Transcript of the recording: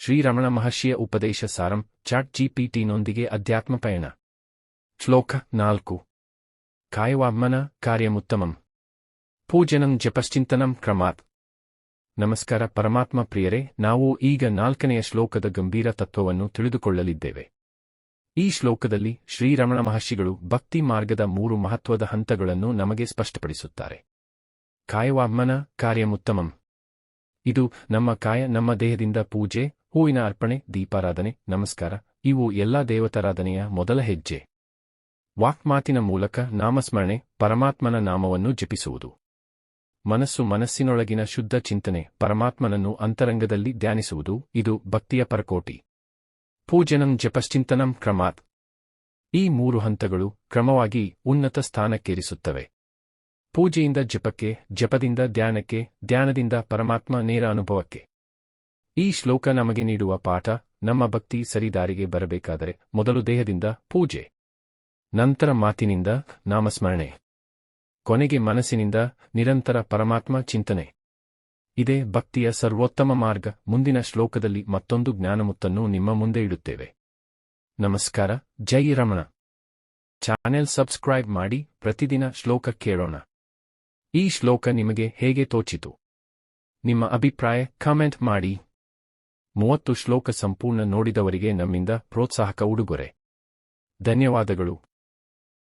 ಶ್ರೀರಮಣ ಮಹರ್ಷಿಯ ಉಪದೇಶ ಸಾರಂ ಚಾಟ್ ಜಿಪಿಟಿನೊಂದಿಗೆ ಅಧ್ಯಾತ್ಮ ಪಯಣ. ಶ್ಲೋಕ ನಾಲ್ಕು. ಕಾಯವಾಮನ ಕಾರ್ಯಮುತ್ತಮಂ. ಪೂಜನಂ ಜಪಶ್ಚಿಂತನಂ ಕ್ರಮಾತ್. ನಮಸ್ಕಾರ ಪರಮಾತ್ಮ ಪ್ರಿಯರೇ, ನಾವು ಈಗ ನಾಲ್ಕನೆಯ ಶ್ಲೋಕದ ಗಂಭೀರ ತತ್ವವನ್ನು ತಿಳಿದುಕೊಳ್ಳಲಿದ್ದೇವೆ. ಈ ಶ್ಲೋಕದಲ್ಲಿ ಶ್ರೀರಮಣ ಮಹರ್ಷಿಗಳು ಭಕ್ತಿ ಮಾರ್ಗದ ಮೂರು ಮಹತ್ವದ ಹಂತಗಳನ್ನು ನಮಗೆ ಸ್ಪಷ್ಟಪಡಿಸುತ್ತಾರೆ. ಕಾಯವಾಮನ ಕಾರ್ಯಮುತ್ತಮಂ. ಇದು ನಮ್ಮ ಕಾಯ, ನಮ್ಮ ದೇಹದಿಂದ ಪೂಜೆ, ಹೂವಿನ ಅರ್ಪಣೆ, ದೀಪಾರಾಧನೆ, ನಮಸ್ಕಾರ. ಇವು ಎಲ್ಲಾ ದೇವತಾರಾಧನೆಯ ಮೊದಲ ಹೆಜ್ಜೆ. ವಾಕ್ಮಾತಿನ ಮೂಲಕ ನಾಮಸ್ಮರಣೆ, ಪರಮಾತ್ಮನ ನಾಮವನ್ನು ಜಪಿಸುವುದು. ಮನಸ್ಸು ಮನಸ್ಸಿನೊಳಗಿನ ಶುದ್ಧ ಚಿಂತನೆ, ಪರಮಾತ್ಮನನ್ನು ಅಂತರಂಗದಲ್ಲಿ ಧ್ಯಾನಿಸುವುದು, ಇದು ಭಕ್ತಿಯ ಪರಕೋಟಿ. ಪೂಜನಂ ಜಪಶ್ಚಿಂತನಂ ಕ್ರಮಾತ್. ಈ ಮೂರು ಹಂತಗಳು ಕ್ರಮವಾಗಿ ಉನ್ನತ ಸ್ಥಾನಕ್ಕೇರಿಸುತ್ತವೆ. ಪೂಜೆಯಿಂದ ಜಪಕ್ಕೆ, ಜಪದಿಂದ ಧ್ಯಾನಕ್ಕೆ, ಧ್ಯಾನದಿಂದ ಪರಮಾತ್ಮ ನೇರ ಅನುಭವಕ್ಕೆ. ಈ ಶ್ಲೋಕ ನಮಗೆ ನೀಡುವ ಪಾಠ, ನಮ್ಮ ಭಕ್ತಿ ಸರಿದಾರಿಗೆ ಬರಬೇಕಾದರೆ ಮೊದಲು ದೇಹದಿಂದ ಪೂಜೆ. ನಂತರ ಮಾತಿನಿಂದ ನಾಮಸ್ಮರಣೆ. ಕೊನೆಗೆ ಮನಸ್ಸಿನಿಂದ ನಿರಂತರ ಪರಮಾತ್ಮ ಚಿಂತನೆ. ಇದೇ ಭಕ್ತಿಯ ಸರ್ವೋತ್ತಮ ಮಾರ್ಗ. ಮುಂದಿನ ಶ್ಲೋಕದಲ್ಲಿ ಮತ್ತೊಂದು ಜ್ಞಾನಮುತ್ತನ್ನು ನಿಮ್ಮ ಮುಂದೆ ಇಡುತ್ತೇವೆ. ನಮಸ್ಕಾರ. ಜೈ ರಮಣ. ಚಾನೆಲ್ ಸಬ್ಸ್ಕ್ರೈಬ್ ಮಾಡಿ ಪ್ರತಿದಿನ ಶ್ಲೋಕ ಕೇಳೋಣ. ಈ ಶ್ಲೋಕ ನಿಮಗೆ ಹೇಗೆ ತೋಚಿತು? ನಿಮ್ಮ ಅಭಿಪ್ರಾಯ ಕಾಮೆಂಟ್ ಮಾಡಿ. ಮೂವತ್ತು ಶ್ಲೋಕ ಸಂಪೂರ್ಣ ನೋಡಿದವರಿಗೆ ನಮ್ಮಿಂದ ಪ್ರೋತ್ಸಾಹಕ ಉಡುಗೊರೆ. ಧನ್ಯವಾದಗಳು.